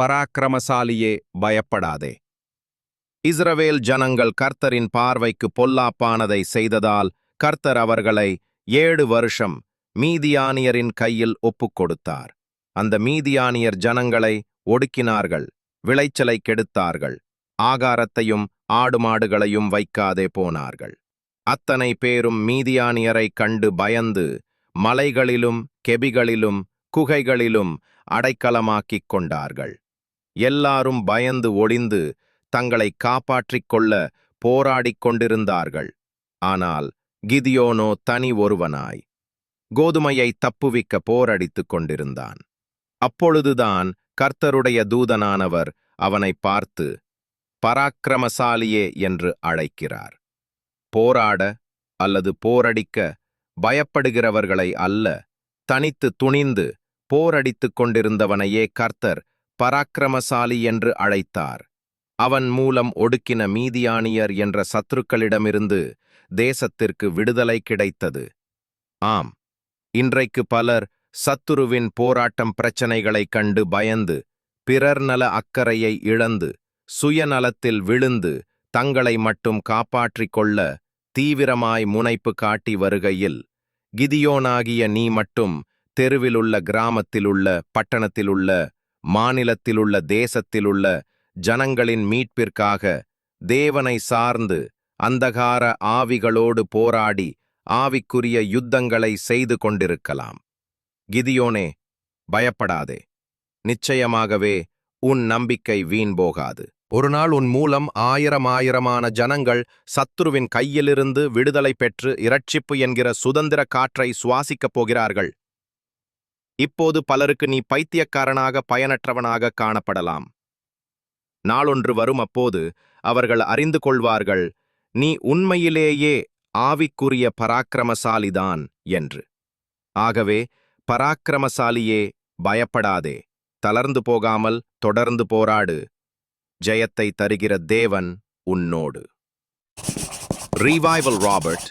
பராக்கிரமசாலியே பயப்படாதே. இஸ்ரவேல் ஜனங்கள் கர்த்தரின் பார்வைக்கு பொல்லாப்பானதை செய்ததால் கர்த்தர் அவர்களை ஏழு வருஷம் மீதியானியரின் கையில் ஒப்புக் கொடுத்தார். அந்த மீதியானியர் ஜனங்களை ஒடுக்கினார்கள் விளைச்சலை கெடுத்தார்கள் ஆகாரத்தையும் ஆடு மாடுகளையும் வைக்காதே போனார்கள். அத்தனை பேரும் மீதியானியரைக் கண்டு பயந்து மலைகளிலும் கெபிகளிலும் குகைகளிலும் அடைக்கலமாக்கிக் கொண்டார்கள். எல்லாரும் பயந்து ஒளிந்து தங்களை காப்பாற்றிக் கொள்ள போராடிக் கொண்டிருந்தார்கள். ஆனால் கிதியோனோ தனி ஒருவனாய் கோதுமையை தப்புவிக்க போரடித்துக் கொண்டிருந்தான். அப்பொழுதுதான் கர்த்தருடைய தூதனானவர் அவனைப் பார்த்து பராக்கிரமசாலியே என்று அழைக்கிறார். போராட அல்லது போரடிக்க பயப்படுகிறவர்களை அல்ல தனித்து துணிந்து போரடித்துக் கொண்டிருந்தவனையே கர்த்தர் பராக்கிரமசாலி என்று அழைத்தார். அவன் மூலம் ஒடுக்கின மீதியானியர் என்ற சத்துருக்களிடமிருந்து தேசத்திற்கு விடுதலை கிடைத்தது. ஆம் இன்றைக்கு பலர் சத்துருவின் போராட்டம் பிரச்சனைகளைக் கண்டு பயந்து பிறர் நல அக்கறையை இழந்து சுயநலத்தில் விழுந்து தங்களை மட்டும் காப்பாற்றிக் கொள்ள தீவிரமாய் முனைப்பு காட்டி வருகையில் கிதியோனாகிய நீ மட்டும் தெருவிலுள்ள கிராமத்திலுள்ள பட்டணத்திலுள்ள மாநிலத்திலுள்ள தேசத்திலுள்ள ஜனங்களின் மீட்பிற்காக தேவனை சார்ந்து அந்தகார ஆவிகளோடு போராடி ஆவிக்குரிய யுத்தங்களை செய்து கொண்டிருக்கலாம். கிதியோனே பயப்படாதே. நிச்சயமாகவே உன் நம்பிக்கை வீண் போகாது. ஒருநாள் உன் மூலம் ஆயிரம் ஆயிரமான ஜனங்கள் சத்துருவின் கையிலிருந்து விடுதலை பெற்று இரட்சிப்பு என்கிற சுதந்திர காற்றை சுவாசிக்கப் போகிறார்கள். இப்போது பலருக்கு நீ பைத்தியக்காரனாக பயனற்றவனாக காணப்படலாம். நாளொன்று வரும் அப்போது அவர்கள் அறிந்து கொள்வார்கள் நீ உண்மையிலேயே ஆவிக்குரிய பராக்கிரமசாலிதான் என்று. ஆகவே பராக்கிரமசாலியே பயப்படாதே தளர்ந்து போகாமல் தொடர்ந்து போராடு ஜெயத்தை தருகிற தேவன் உன்னோடு. ரீவைவல் ராபர்ட்